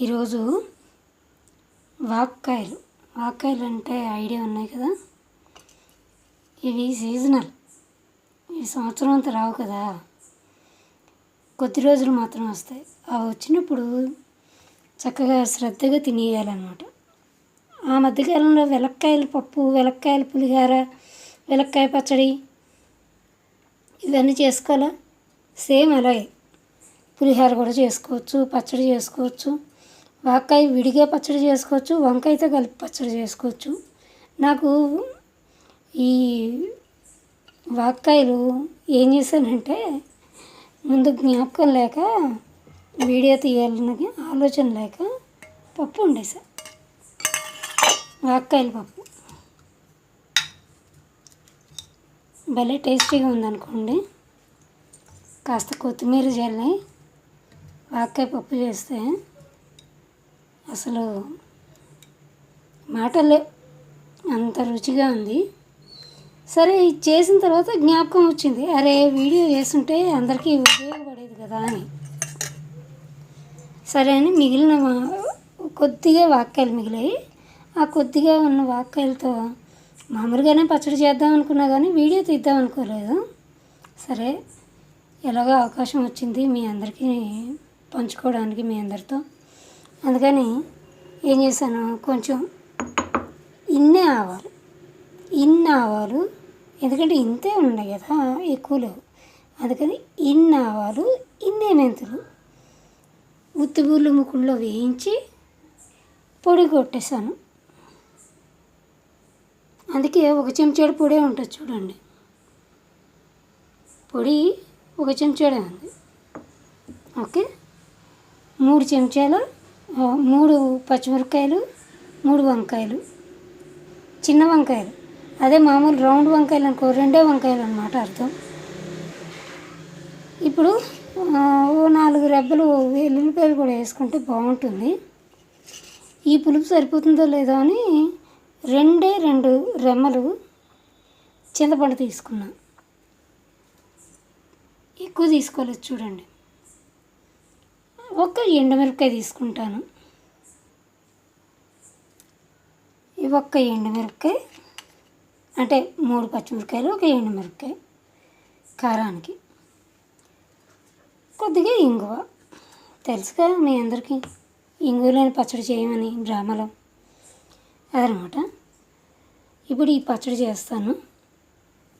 ఈరోజు వాక్కాయలు. వాక్కాయలు అంటే ఐడియా ఉన్నాయి కదా? ఇవి సీజనల్. ఇవి సంవత్సరం అంతా రావు కదా? కొద్ది రోజులు మాత్రం వస్తాయి. అవి వచ్చినప్పుడు చక్కగా శ్రద్ధగా తినేయాలన్నమాట. ఆ మధ్యకాలంలో వెలక్కాయల పప్పు వెలక్కాయల పులిహార వెలక్కాయ పచ్చడి ఇవన్నీ చేసుకోవాలా? సేమ్ అలాగే. పులిహోర కూడా చేసుకోవచ్చు పచ్చడి చేసుకోవచ్చు. వాకాయ విడిగా పచ్చడి చేసుకోవచ్చు వంకాయతో కలిపి పచ్చడి చేసుకోవచ్చు. నాకు ఈ వాక్కాయలు ఏం చేశానంటే ముందు జ్ఞాపకం లేక వీడియో తీయాలని ఆలోచన లేక పప్పు వండేసా. వాక్కాయల పప్పు. భలే టేస్టీగా ఉందనుకోండి. కాస్త కొత్తిమీర జల్లి వాక్కాయ పప్పు చేస్తే అసలు మాటలే. అంత రుచిగా ఉంది. సరే ఇది చేసిన తర్వాత జ్ఞాపకం వచ్చింది. అరే వీడియో చేస్తుంటే అందరికీ ఉపయోగపడేది కదా అని. సరే అని మిగిలిన కొద్దిగా వాక్యాలు మిగిలాయి. ఆ కొద్దిగా ఉన్న వాక్కాయలతో మామూలుగానే పచ్చడి చేద్దాం అనుకున్నా కానీ వీడియో తీద్దాం అనుకోలేదు. సరే ఎలాగో అవకాశం వచ్చింది మీ అందరికీ పంచుకోవడానికి మీ అందరితో. అందుకని ఏం చేశాను? కొంచెం ఇన్నే ఆవాలు. ఇన్ని ఆవాలు. ఎందుకంటే ఇంతే ఉన్నాయి కదా ఎక్కువ లేవు. అందుకని ఇన్ని ఆవాలు ఇన్నే మెంతులు. ఉత్తిబూర్లు ముక్కుల్లో వేయించి పొడి కొట్టేశాను. అందుకే ఒక చెంచాడు పొడే ఉంటుంది చూడండి. పొడి ఒక చెంచాడే ఉంది. ఓకే? మూడు చెంచాలు మూడు పచ్చిమిరపకాయలు మూడు వంకాయలు చిన్న వంకాయలు. అదే మామూలు రౌండ్ వంకాయలు అనుకో రెండే వంకాయలు అనమాట అర్థం. ఇప్పుడు ఓ నాలుగు రెబ్బలు వెల్లుల్లిపాయలు కూడా వేసుకుంటే బాగుంటుంది. ఈ పులుపు సరిపోతుందో లేదో అని రెండే రెండు రెమ్మలు చింతపండు తీసుకున్నా. ఎక్కువ తీసుకోలేదు చూడండి. ఒక్క ఎండుమిరపకాయ తీసుకుంటాను. ఈ ఒక్క ఎండుమిరపకాయ అంటే మూడు పచ్చిమిరపకాయలు ఒక ఎండుమిరపకాయ కారానికి. కొద్దిగా ఇంగువ. తెలుసుగా మీ అందరికీ ఇంగువ లేని పచ్చడి చేయమని బ్రాహ్మలం. అదనమాట. ఇప్పుడు ఈ పచ్చడి చేస్తాను.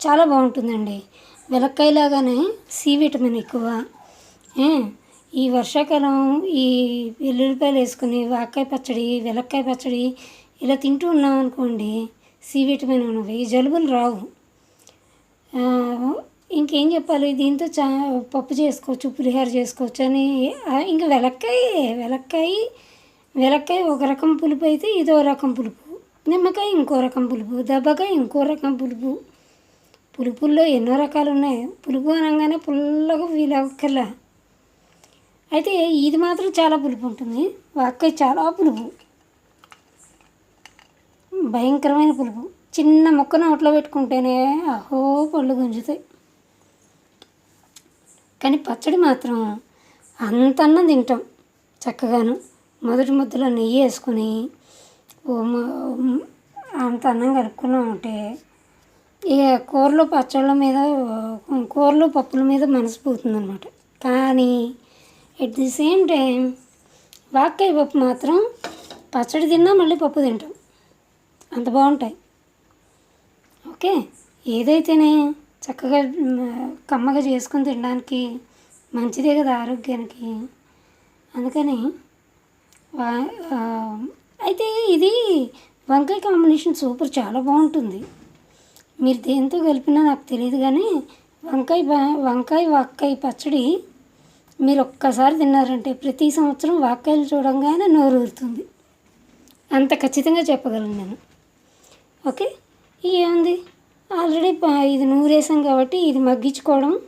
చాలా బాగుంటుందండి. వెలక్కాయలాగానే సి విటమిన్ ఎక్కువ. ఈ వర్షాకాలం ఈ వెల్లుల్లిపాయలు వేసుకుని వాకాయ పచ్చడి వెలక్కాయ పచ్చడి ఇలా తింటూ ఉన్నాం అనుకోండి సి విటమిన్ ఉన్నవి జలుబులు రావు. ఇంకేం చెప్పాలి? దీంతో చా పప్పు చేసుకోవచ్చు పులిహోర చేసుకోవచ్చు అని ఇంక ఇంకా వెలక్కాయ వెలక్కాయ వెలక్కాయ ఒక రకం పులుపు అయితే ఇదో రకం పులుపు. నిమ్మకాయ ఇంకో రకం పులుపు దెబ్బకాయ ఇంకో రకం పులుపు. పులుపుల్లో ఎన్నో రకాలు ఉన్నాయి. పులుపు అనగానే పుల్లగా ఫీల్ అయితే ఇది మాత్రం చాలా పులుపు ఉంటుంది వాక్కాయ చాలా పులుపు. భయంకరమైన పులుపు. చిన్న మొక్కను నోట్లో పెట్టుకుంటేనే అహో పళ్ళు గుంజుతాయి. కానీ పచ్చడి మాత్రం అంతన్నా తింటాం చక్కగాను. మొదటి ముద్దలో నెయ్యి వేసుకొని అంత అన్నం కలుపుకున్నామంటే ఇక కూరలు పచ్చళ్ళ మీద కూరలు పప్పుల మీద మనసు పోతుంది అనమాట కానీ ఎట్ ది సేమ్ టైం వాక్కాయ పప్పు మాత్రం పచ్చడి తిన్నా మళ్ళీ పప్పు తింటాం. అంత బాగుంటాయి. ఓకే? ఏదైతేనే చక్కగా కమ్మగా చేసుకొని తినడానికి మంచిదే కదా ఆరోగ్యానికి. అందుకని అయితే ఇది వంకాయ కాంబినేషన్ సూపర్ చాలా బాగుంటుంది. మీరు దేంతో కలిపినా నాకు తెలియదు కానీ వంకాయ వంకాయ వాక్కాయ పచ్చడి మీరు ఒక్కసారి తిన్నారంటే ప్రతి సంవత్సరం వాక్యాలు చూడంగానే నోరు ఊరుతుంది. అంత ఖచ్చితంగా చెప్పగలను నేను. ఓకే? ఏముంది ఆల్రెడీ ఇది నూరేసాం కాబట్టి ఇది మగ్గించుకోవడం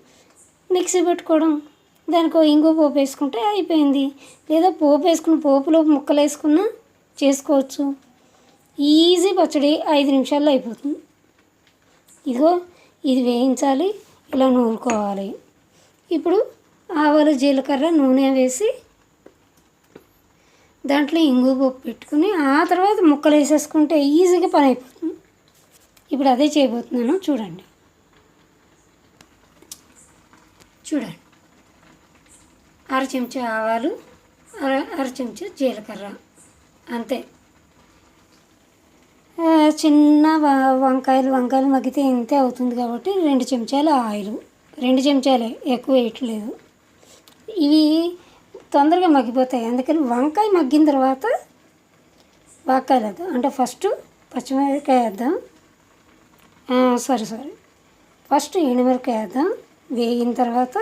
మిక్సీ పెట్టుకోవడం దానికి ఇంకో పోపు వేసుకుంటే అయిపోయింది. లేదా పోపు వేసుకుని పోపులో ముక్కలు వేసుకున్నా చేసుకోవచ్చు. ఈజీ పచ్చడి ఐదు నిమిషాల్లో అయిపోతుంది. ఇదిగో ఇది వేయించాలి ఇలా నూరుకోవాలి. ఇప్పుడు ఆవాలు జీలకర్ర నూనె వేసి దాంట్లో ఇంగు పప్పు పెట్టుకుని ఆ తర్వాత ముక్కలు వేసేసుకుంటే ఈజీగా పని అయిపోతుంది. ఇప్పుడు అదే చేయబోతున్నాను. చూడండి. చూడండి. అర చెంచా ఆవాలు అర అర చెంచా జీలకర్ర. అంతే. చిన్న వంకాయలు వంకాయలు మగ్గితే ఇంతే అవుతుంది కాబట్టి రెండు చెంచాలు ఆయిల్. రెండు చెంచాలే ఎక్కువ వేయట్లేదు. ఇవి తొందరగా మగ్గిపోతాయి. అందుకని వంకాయ మగ్గిన తర్వాత వంకాయలు వేద్దాం. అంటే ఫస్ట్ పచ్చిమిరపకాయ వేద్దాం. సారీ సారీ ఫస్ట్ ఎండుమిరపకాయ వేద్దాం. వేగిన తర్వాత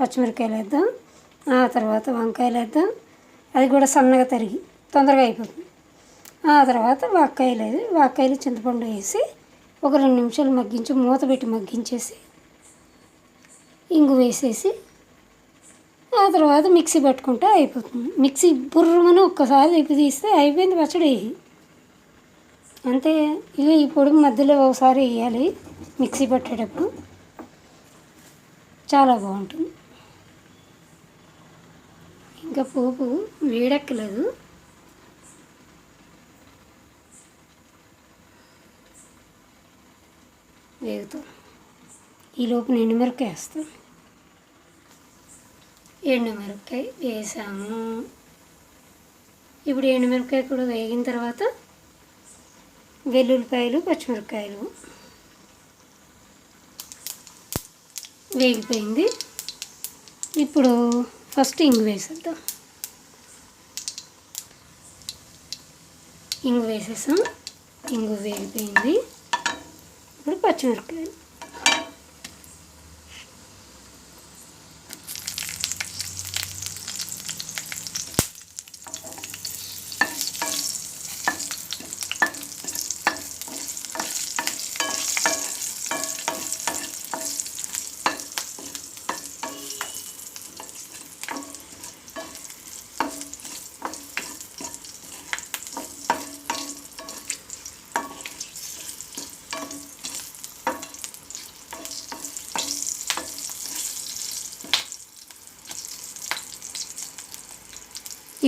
పచ్చిమిరపకాయలు వేద్దాం. ఆ తర్వాత వంకాయలు వేద్దాం. అది కూడా సన్నగా తరిగి తొందరగా అయిపోతుంది. ఆ తర్వాత వాక్కాయలు వేసి వాక్కాయలు చింతపండు వేసి ఒక రెండు నిమిషాలు మగ్గించి మూత పెట్టి మగ్గించేసి ఇంగు వేసేసి ఆ తర్వాత మిక్సీ పట్టుకుంటే అయిపోతుంది. మిక్సీ బుర్రమని ఒక్కసారి తిప్పి తీస్తే అయిపోయింది పచ్చడి. అంతే ఇవి ఈ పొడుగు మధ్యలో ఒకసారి వేయాలి మిక్సీ పట్టేటప్పుడు. చాలా బాగుంటుంది. ఇంకా పోపు వేడెక్కలేదు వేగుతాం. ఈలోపు ఎండుమిరపకాయ వేస్తాను. ఎండుమిరపకాయ వేసాము. ఇప్పుడు ఎండుమిరపకాయ కూడా వేగిన తర్వాత వెల్లుల్లిపాయలు పచ్చిమిరపకాయలు. వేగిపోయింది. ఇప్పుడు ఫస్ట్ ఇంగు వేసేద్దాం. ఇంగు వేసేసాం. ఇంగు వేగిపోయింది. ఇప్పుడు పచ్చిమిరపకాయలు.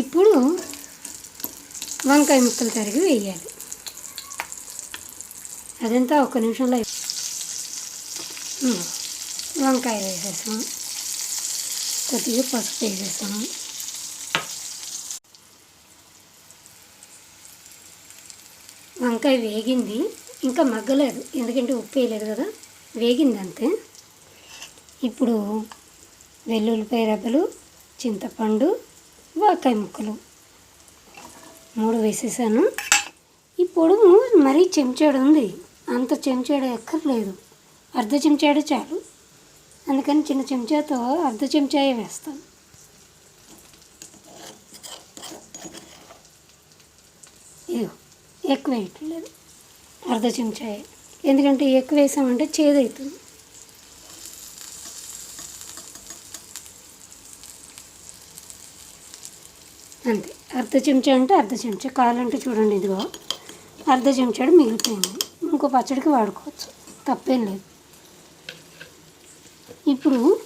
ఇప్పుడు వంకాయ ముక్కలు తరిగి వేయాలి. అదంతా ఒక నిమిషంలో వంకాయ వంకాయలు వేసేసాం. కొద్దిగా పసుపు వేసేసాం. వంకాయ వేగింది. ఇంకా మగ్గలేదు. ఎందుకంటే ఉప్పు వేయలేదు కదా. వేగింది అంతే. ఇప్పుడు వెల్లుల్లిపాయ రెబ్బలు చింతపండు వాకాయ ముక్కలు మూడు వేసేసాను. ఈ పొడుగు మరీ చెంచాడు ఉంది. అంత చెంచాడు ఎక్కర్లేదు. అర్ధ చెంచాడు చాలు. అందుకని చిన్న చెంచాతో అర్ధ చెంచాయే వేస్తాను. ఇదిగో ఎక్కువ వేయట్లేదు. అర్ధ చెంచాయే. ఎందుకంటే ఎక్కువ వేసామంటే చేదవుతుంది. అంతే. అర్ధ చెంచా అంటే అర్ధ చెంచా. కావాలంటే చూడండి ఇదిగో. అర్ధ చెంచాడు మిగిలిపోయింది. ఇంకో పచ్చడికి వాడుకోవచ్చు. తప్పేం లేదు. ఇప్పుడు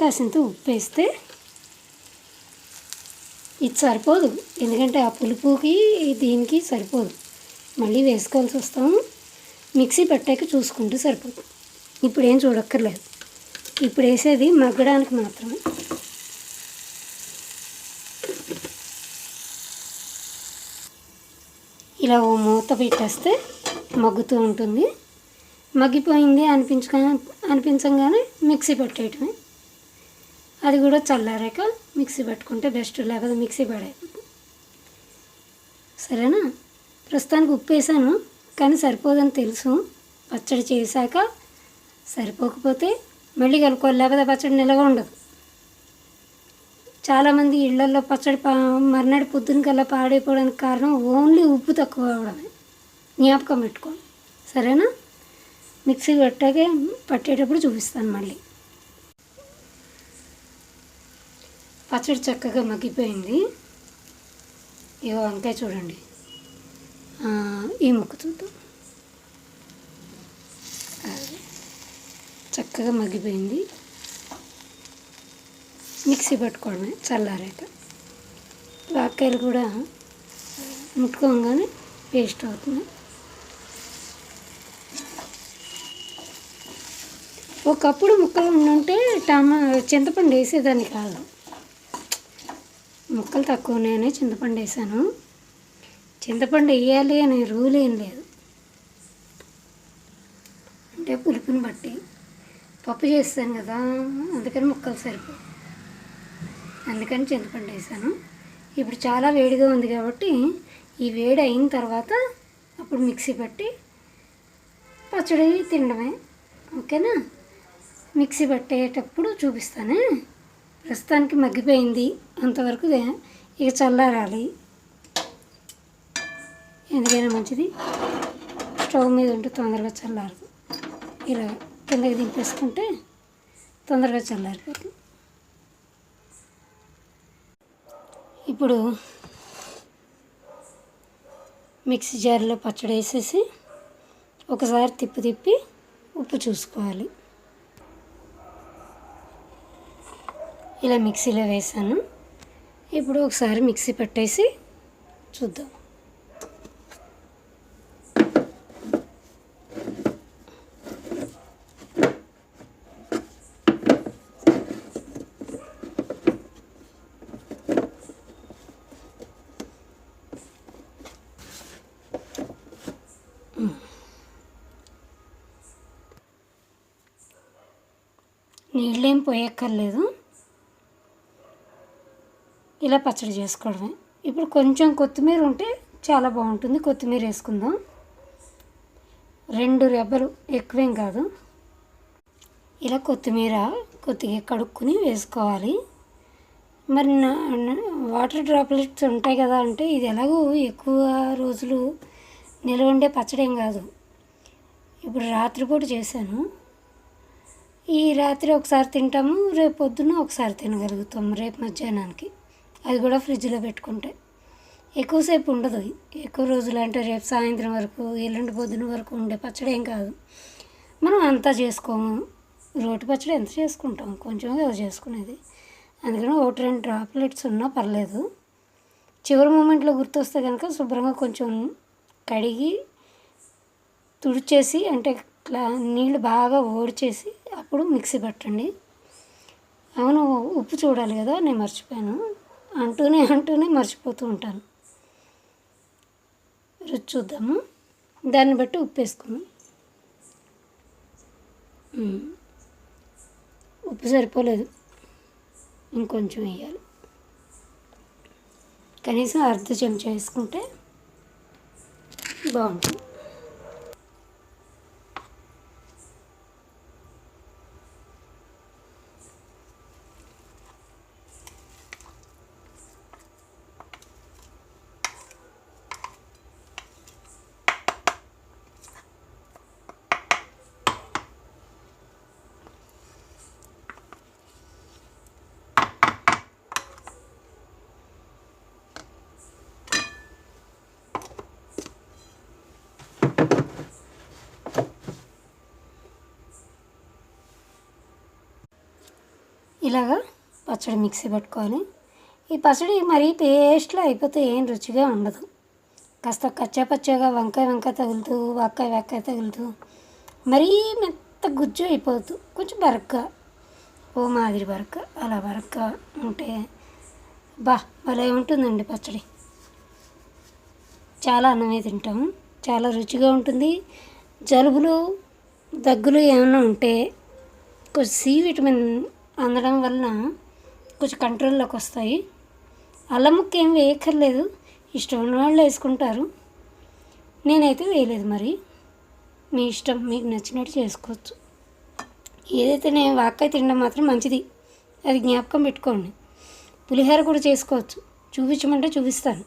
కాసింత ఉప్పు వేస్తే ఇది సరిపోదు. ఎందుకంటే ఆ పులుపుకి దీనికి సరిపోదు. మళ్ళీ వేసుకోవాల్సి వస్తాము మిక్సీ పెట్టాక చూసుకుంటే సరిపోదు. ఇప్పుడు ఏం చూడక్కర్లేదు. ఇప్పుడు వేసేది మగ్గడానికి మాత్రమే. ఇలా ఓ మూత పెట్టేస్తే మగ్గుతూ ఉంటుంది. మగ్గిపోయింది అనిపించుక అనిపించగానే మిక్సీ పెట్టేయటమే. అది కూడా చల్లారాక మిక్సీ పెట్టుకుంటే బెస్ట్ లేకపోతే మిక్సీ పడైపోతుంది సరేనా? ప్రస్తుతానికి ఉప్పు వేసాను కానీ సరిపోదని తెలుసు. పచ్చడి చేశాక సరిపోకపోతే మళ్ళీ కలుపుకోవాలి లేకపోతే పచ్చడి నిలవ ఉండదు. చాలామంది ఇళ్ళల్లో పచ్చడి పా మర్నాడు పొద్దున కల్లా పాడైపోవడానికి కారణం ఓన్లీ ఉప్పు తక్కువ అవడమే జ్ఞాపకం పెట్టుకోండి సరేనా? మిక్సీ పెట్టాకే పట్టేటప్పుడు చూపిస్తాను మళ్ళీ. పచ్చడి చక్కగా మగ్గిపోయింది. ఇగో వంకాయ చూడండి. ఈ ముక్క చూద్దాం. చక్కగా మగ్గిపోయింది. మిక్సీ పెట్టుకోవడమే చల్లారాక. వాక్కాయలు కూడా ముట్టుకోగానే పేస్ట్ అవుతుంది. ఒకప్పుడు ముక్కలు ఉండుంటే టమా చింతపండు వేసేదాన్ని కాదు. ముక్కలు తక్కువ ఉన్నాయని చింతపండు వేసాను. చింతపండు వేయాలి అనే రూల్ ఏం లేదు. అంటే పులుపుని బట్టి. పప్పు చేస్తాను కదా అందుకని ముక్కలు సరిపోయి అందుకని చింతపండు వేసాను. ఇప్పుడు చాలా వేడిగా ఉంది కాబట్టి ఈ వేడి అయిన తర్వాత అప్పుడు మిక్సీ పట్టి పచ్చడి తినడమే. ఓకేనా? మిక్సీ పట్టేటప్పుడు చూపిస్తానే. ప్రస్తుతానికి మగ్గిపోయింది. అంతవరకు ఇక చల్లారాలి. ఎందుకైనా మంచిది. స్టవ్ మీద ఉంటే తొందరగా చల్లారదు. ఇలా కిందకి దింపేసుకుంటే తొందరగా చల్లారిపోతుంది. ఇప్పుడు మిక్సీ జార్లో పచ్చడి వేసేసి ఒకసారి తిప్పి తిప్పి ఉప్పు చూసుకోవాలి. ఇలా మిక్సీలో వేసాను. ఇప్పుడు ఒకసారి మిక్సీ పెట్టేసి చూద్దాం. నీళ్ళేం పోయక్కర్లేదు. ఇలా పచ్చడి చేసుకోవడమే. ఇప్పుడు కొంచెం కొత్తిమీర ఉంటే చాలా బాగుంటుంది. కొత్తిమీర వేసుకుందాం. రెండు రెబ్బలు ఎక్కువేం కాదు. ఇలా కొత్తిమీర కొద్దిగా కడుక్కుని వేసుకోవాలి. మరి నా వాటర్ డ్రాప్లెట్స్ ఉంటాయి కదా అంటే ఇది ఎలాగో ఎక్కువ రోజులు నిల్వ ఉండే పచ్చడి ఏం కాదు. ఇప్పుడు రాత్రిపూట చేశాను. ఈ రాత్రి ఒకసారి తింటాము రేపు పొద్దున్న ఒకసారి తినగలుగుతాం రేపు మధ్యాహ్నానికి. అది కూడా ఫ్రిడ్జ్లో పెట్టుకుంటే. ఎక్కువసేపు ఉండదు ఎక్కువ రోజులు అంటే రేపు సాయంత్రం వరకు ఎల్లుండి పొద్దున వరకు ఉండే పచ్చడి ఏం కాదు. మనం అంతా చేసుకోము. రోటి పచ్చడి ఎంత చేసుకుంటాం? కొంచెం ఏదో చేసుకునేది. అందుకని ఒకటి రెండు డ్రాప్లెట్స్ ఉన్నా పర్లేదు. చివరి మూమెంట్లో గుర్తొస్తే కనుక శుభ్రంగా కొంచెం కడిగి తుడిచేసి అంటే నీళ్ళు బాగా ఓడిచేసి అప్పుడు మిక్సీ పట్టండి. అవును ఉప్పు చూడాలి కదా నేను మర్చిపోయాను. అంటూనే అంటూనే మర్చిపోతూ ఉంటాను. రుచి చూద్దాము. దాన్ని బట్టి ఉప్పు వేసుకుందాం. ఉప్పు సరిపోలేదు. ఇంకొంచెం వేయాలి. కనీసం అర్ధ చెంచా వేసుకుంటే బాగుంటుంది. ఇలాగా పచ్చడి మిక్సీ పట్టుకోవాలి ఈ పచ్చడి మరీ పేస్ట్లో అయిపోతే ఏం రుచిగా ఉండదు. కాస్త కచ్చా పచ్చగా వంకాయ వంకాయ తగులుతూ వాక్కాయ వాక్కాయ తగులుతూ మరీ మెత్త గుజ్జు అయిపోతూ కొంచెం బరగ్గా ఓ మాదిరి బరక్క అలా బరక్క ఉంటే బా భలే ఉంటుందండి పచ్చడి. చాలా అన్నమే తింటాము చాలా రుచిగా ఉంటుంది. జలుబులు దగ్గులు ఏమైనా ఉంటే కొంచెం సి విటమిన్ అందడం వలన కొంచెం కంట్రోల్లోకి వస్తాయి. అల్లం ముక్క ఏం వేయక్కర్లేదు. ఇష్టం ఉన్న వాళ్ళు వేసుకుంటారు. నేనైతే వేయలేదు మరి. మీ ఇష్టం మీకు నచ్చినట్టు చేసుకోవచ్చు. ఏదైతే నేను వాక్కాయ తినడం మాత్రం మంచిది. అది జ్ఞాపకం పెట్టుకోండి. పులిహోర కూడా చేసుకోవచ్చు. చూపించమంటే చూపిస్తాను.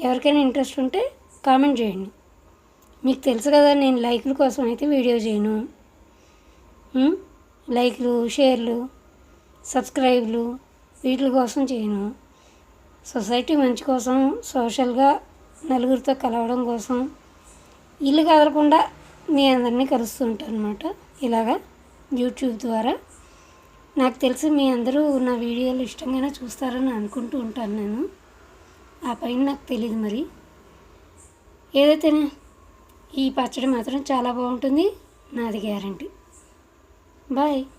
ఎవరికైనా ఇంట్రెస్ట్ ఉంటే కామెంట్ చేయండి. మీకు తెలుసు కదా నేను లైకుల కోసం అయితే వీడియో చేయను. లైక్లు షేర్లు సబ్స్క్రైబ్లు వీటి కోసం చేయను. సొసైటీ మంచి కోసం సోషల్గా నలుగురితో కలవడం కోసం ఇల్లు కదలకుండా మీ అందరినీ కలుస్తూ ఉంటాను అనమాట ఇలాగా యూట్యూబ్ ద్వారా. నాకు తెలిసి మీ అందరూ నా వీడియోలు ఇష్టంగానే చూస్తారని అనుకుంటూ ఉంటాను నేను. ఆ పైన నాకు తెలియదు మరి. ఏదైతేనే ఈ పచ్చడి మాత్రం చాలా బాగుంటుంది. నాది గ్యారంటీ. Bye.